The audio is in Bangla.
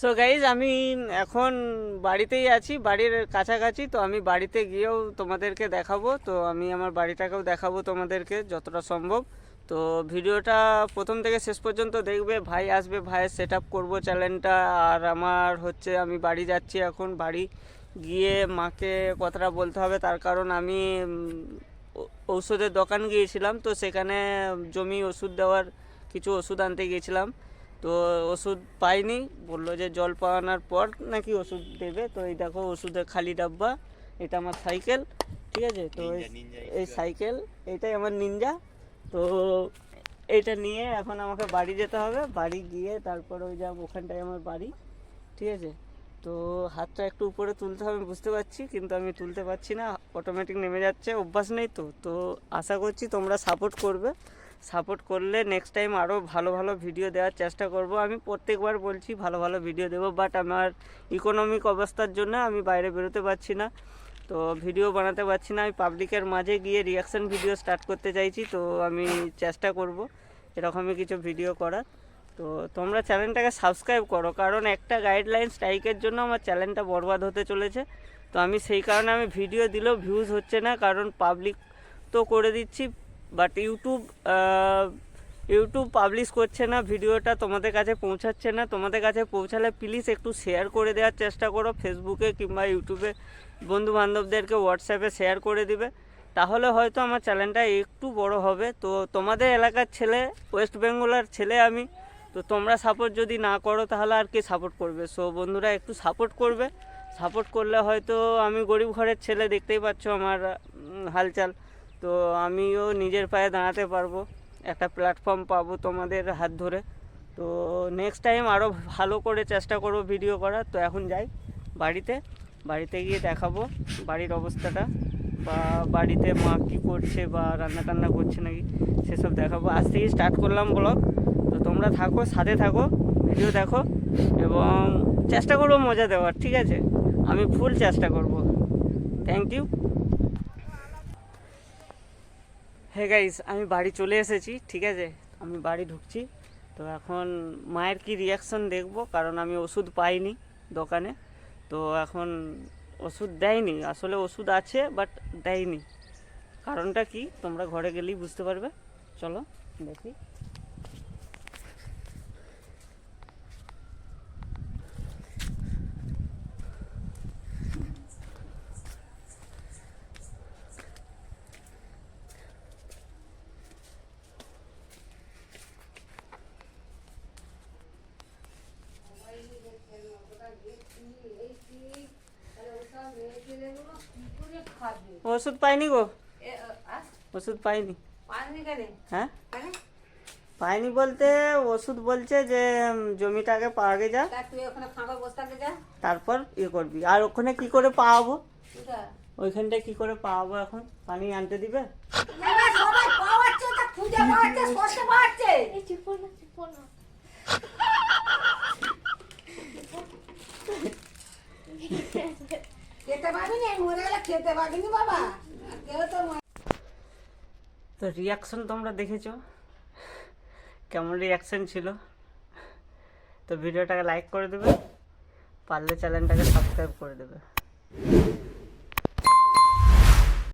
সো গাইজ আমি এখন বাড়িতেই আছি, বাড়ির কাছাকাছি, তো আমি বাড়িতে গিয়েও তোমাদেরকে দেখাবো। তো আমি আমার বাড়িটাকেও দেখাবো তোমাদেরকে যতটা সম্ভব। তো ভিডিওটা প্রথম থেকে শেষ পর্যন্ত দেখবে, ভাই আসবে, ভাইয়ের সেট আপ করব চ্যানেলটা আর আমার হচ্ছে, আমি বাড়ি যাচ্ছি এখন, বাড়ি গিয়ে মাকে কথাটা বলতে হবে। তার কারণ আমি ঔষধের দোকান গিয়েছিলাম, তো সেখানে জমি ওষুধ দেওয়ার কিছু ওষুধ আনতে গিয়েছিলাম। তো ওষুধ পাইনি বলল যে জল পাওয়ানোর পর নাকি ওষুধ দেবে। তো এই দেখো ওষুধের খালি ডাব্বা এটা আমার সাইকেল ঠিক আছে? তো এই- সাইকেল এটাই আমার নিনজা। তো এটা নিয়ে এখন আমাকে বাড়ি যেতে হবে। বাড়ি গিয়ে তারপর ওই যাব ওখানটায় আমার বাড়ি ঠিক আছে? তো হাতটা একটু উপরে তুলতে হবে বুঝতে পারছি কিন্তু আমি তুলতে পারছি না। অটোমেটিক নেমে যাচ্ছে অভ্যাস নেই তো। তো আশা করছি তোমরা সাপোর্ট করবে। সাপোর্ট করলে নেক্সট টাইম আরও ভালো ভালো ভিডিও দেওয়ার চেষ্টা করব। আমি প্রত্যেকবার বলছি ভালো ভালো ভিডিও দেবো বাট আমার ইকোনমিক অবস্থার জন্য আমি বাইরে বেরোতে পারছি না। তো ভিডিও বানাতে পারছি না, আমি পাবলিকের মাঝে গিয়ে রিয়াকশন ভিডিও স্টার্ট করতে চাইছি, তো আমি চেষ্টা করব এরকমই কিছু ভিডিও করার। তো তোমরা চ্যানেলটাকে সাবস্ক্রাইব করো, কারণ একটা গাইডলাইন স্ট্রাইকের জন্য আমার চ্যানেলটা বরবাদ হতে চলেছে। তো আমি সেই কারণে আমি ভিডিও দিলেও ভিউজ হচ্ছে না, কারণ পাবলিক তো করে দিচ্ছি বাট ইউটিউব ইউটিউব পাবলিশ করছে না, ভিডিওটা তোমাদের কাছে পৌঁছাচ্ছে না। তোমাদের কাছে পৌঁছালে প্লিজ একটু শেয়ার করে দেওয়ার চেষ্টা করো ফেসবুকে কিংবা ইউটিউবে বন্ধু বান্ধবদেরকে হোয়াটসঅ্যাপে শেয়ার করে দিবে। তাহলে হয়তো আমার চ্যানেলটা একটু বড় হবে। তো তোমাদের এলাকার ছেলে ওয়েস্ট বেঙ্গলের ছেলে আমি। তো তোমরা সাপোর্ট যদি না করো, তাহলে আর কে সাপোর্ট করবে? সো বন্ধুরা একটু সাপোর্ট করবে। সাপোর্ট করলে হয়তো আমি গরিব ঘরের ছেলে দেখতেই পাচ্ছ আমার হালচাল। তো আমিও নিজের পায়ে দাঁড়াতে পারব। একটা প্ল্যাটফর্ম পাবো তোমাদের হাত ধরে। তো নেক্সট টাইম আরও ভালো করে চেষ্টা করব ভিডিও করার। তো এখন যাই বাড়িতে। বাড়িতে গিয়ে দেখাবো বাড়ির অবস্থাটা বা বাড়িতে মা কী করছে বা রান্না টান্না করছে নাকি সেসব দেখাবো। আজ থেকেই স্টার্ট করলাম ব্লগ তো তোমরা থাকো, সাথে থাকো ভিডিও দেখো এবং চেষ্টা করব মজা দেওয়ার, ঠিক আছে? আমি ফুল চেষ্টা করব। থ্যাংক ইউ হে গাইস আমি বাড়ি চলে এসেছি, ঠিক আছে? আমি বাড়ি ঢুকছি। তো এখন মায়ের কি রিয়াকশন দেখব? কারণ আমি ওষুধ পাইনি দোকানে। তো এখন ওষুধ দেয়নি। আসলে ওষুধ আছে বাট দেয়নি। কারণটা কি? তোমরা ঘরে গেলেই বুঝতে পারবে। চলো, দেখি। ওষুধ পাইনি গো? ওষুধ পাইনি। হ্যাঁ? পাইনি? বলতে ওষুধ বলছে যে উম, জমিটা আগে পাওয়া যা। তারপর ইয়ে করবি। আর ওখানে কি করে পাওয়াবো? কোথা? ওইখানটায় কি করে পাওয়াবো এখন? পানি আনতে দিবে? পাওয়াচ্ছে খুঁজে পাচ্ছে সরষে পাচ্ছে তো রিয়াকশন তোমরা দেখেছ? কেমন রিয়াকশন ছিল? তো ভিডিওটাকে লাইক করে দেবে, পারলে চ্যানেলটাকে সাবস্ক্রাইব করে দেবে।